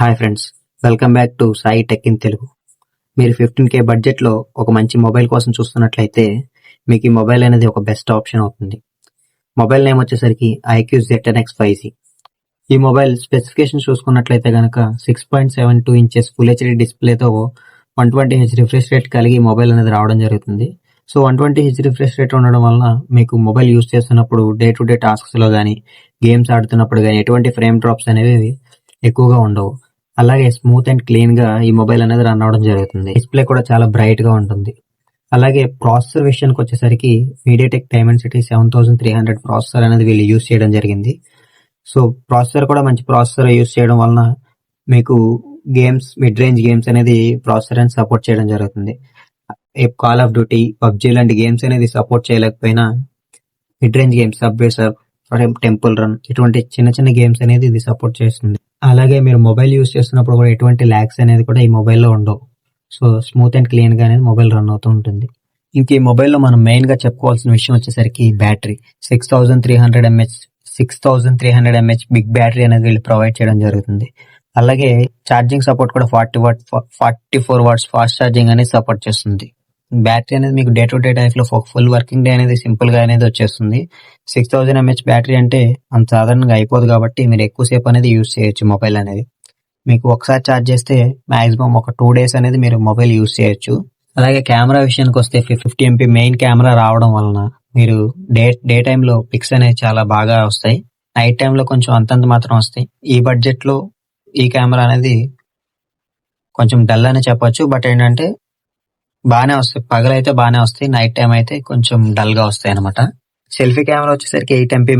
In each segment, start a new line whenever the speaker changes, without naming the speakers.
Hi friends welcome back to Sai tech in Telugu. మీరు fifteen కే బడ్జెట్లో ఒక మంచి మొబైల్ కోసం చూస్తున్నట్లయితే మీకు ఈ మొబైల్ అనేది ఒక బెస్ట్ ఆప్షన్ అవుతుంది. మొబైల్ నేమ్ వచ్చేసరికి iQOO Z X five G. ఈ మొబైల్ స్పెసిఫికేషన్ చూసుకున్నట్లయితే కనుక six point seven two inches full HD డిస్ప్లేతో one twenty H refresh rate కలిగి మొబైల్ అనేది రావడం జరుగుతుంది. So one twenty H refresh rate ఉండడం వలన మీకు మొబైల్ యూస్ చేస్తున్నప్పుడు డే టు డే టాస్క్స్లో కానీ గేమ్స్ ఆడుతున్నప్పుడు కానీ ఎటువంటి ఫ్రేమ్ డ్రాప్స్ అనేవి ఎక్కువగా ఉండవు. అలాగే స్మూత్ అండ్ క్లీన్గా ఈ మొబైల్ అనేది రన్ అవడం జరుగుతుంది. డిస్ప్లే కూడా చాలా బ్రైట్గా ఉంటుంది. అలాగే ప్రాసెసర్ విషయానికి వచ్చేసరికి MediaTek Dimensity seven thousand three hundred processor అనేది వీళ్ళు యూస్ చేయడం జరిగింది. సో ప్రాసెసర్ కూడా మంచి ప్రాసెసర్ యూస్ చేయడం వలన మీకు గేమ్స్ మిడ్ రేంజ్ గేమ్స్ అనేది ప్రాసెసర్ అని సపోర్ట్ చేయడం జరుగుతుంది. కాల్ ఆఫ్ డ్యూటీ పబ్జీ లాంటి గేమ్స్ అనేది సపోర్ట్ చేయలేకపోయినా mid range games subway sub temple run ఇటువంటి చిన్న చిన్న గేమ్స్ అనేది ఇది సపోర్ట్ చేస్తుంది. అలాగే మీరు మొబైల్ యూస్ చేస్తున్నప్పుడు కూడా ఎటువంటి ల్యాక్స్ అనేది కూడా ఈ మొబైల్లో ఉండవు. సో స్మూత్ అండ్ క్లీన్గా అనేది మొబైల్ రన్ అవుతూ ఉంటుంది. ఇంక ఈ మొబైల్లో మనం మెయిన్గా చెప్పుకోవాల్సిన విషయం వచ్చేసరికి battery. Six thousand three hundred MH six thousand three hundred MH big battery అనేది వీళ్ళు ప్రొవైడ్ చేయడం జరుగుతుంది. అలాగే ఛార్జింగ్ సపోర్ట్ కూడా forty watt forty four watts fast charging అనేది సపోర్ట్ చేస్తుంది. బ్యాటరీ అనేది మీకు డే టు డే లైఫ్లో ఫుల్ వర్కింగ్ డే అనేది సింపుల్గా అనేది వచ్చేస్తుంది. సిక్స్ థౌసండ్ ఎంహెచ్ బ్యాటరీ అంటే అంత సాధారణంగా అయిపోదు కాబట్టి మీరు ఎక్కువసేపు అనేది యూస్ చేయొచ్చు మొబైల్ అనేది. మీకు ఒకసారి ఛార్జ్ చేస్తే మాక్సిమం ఒక టూ డేస్ అనేది మీరు మొబైల్ యూస్ చేయొచ్చు. అలాగే కెమెరా విషయానికి వస్తే ఫిఫ్టీ ఎంపీ మెయిన్ కెమెరా రావడం వలన మీరు డే డే టైంలో పిక్స్ అనేవి చాలా బాగా వస్తాయి. నైట్ టైంలో కొంచెం అంతంత మాత్రం వస్తాయి. ఈ బడ్జెట్లో ఈ కెమెరా అనేది కొంచెం డల్ అని చెప్పొచ్చు. బట్ ఏంటంటే బాగానే వస్తాయి. పగలైతే బాగానే వస్తాయి నైట్ టైం అయితే కొంచెం డల్గా వస్తాయి అనమాట సెల్ఫీ కెమెరా వచ్చేసరికి eight MP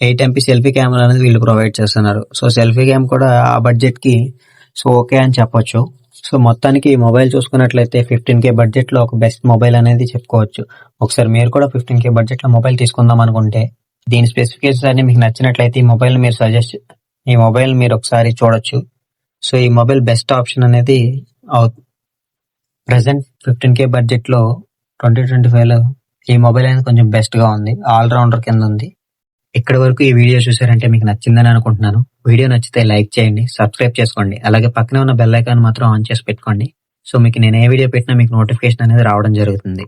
eight MP selfie camera అనేది వీళ్ళు ప్రొవైడ్ చేస్తున్నారు. సో సెల్ఫీ క్యామ్ కూడా ఆ బడ్జెట్కి సో ఓకే అని చెప్పొచ్చు. సో మొత్తానికి మొబైల్ చూసుకున్నట్లయితే ఫిఫ్టీన్ కే బడ్జెట్లో ఒక బెస్ట్ మొబైల్ అనేది చెప్పుకోవచ్చు. ఒకసారి మీరు కూడా ఫిఫ్టీన్ కే బడ్జెట్లో మొబైల్ తీసుకుందాం అనుకుంటే దీని స్పెసిఫికేషన్స్ అన్ని మీకు నచ్చినట్లయితే ఈ మొబైల్ మీరు సజెస్ట్ ఈ మొబైల్ మీరు ఒకసారి చూడొచ్చు. సో ఈ మొబైల్ బెస్ట్ ఆప్షన్ అనేది అవుతుంది ప్రెసెంట్ ఫిఫ్టీన్ కే బడ్జెట్లో ట్వంటీ ట్వంటీ ఫైవ్లో ఈ మొబైల్ అనేది కొంచెం బెస్ట్గా ఉంది. ఆల్ రౌండర్ కింద ఉంది. ఇక్కడి వరకు ఈ వీడియో చూసారంటే మీకు నచ్చిందని అనుకుంటున్నాను. వీడియో నచ్చితే లైక్ చేయండి సబ్స్క్రైబ్ చేసుకోండి. అలాగే పక్కనే ఉన్న బెల్ ఐకాన్ మాత్రం ఆన్ చేసి పెట్టుకోండి. సో మీకు నేను ఏ వీడియో పెట్టినా మీకు నోటిఫికేషన్ అనేది రావడం జరుగుతుంది.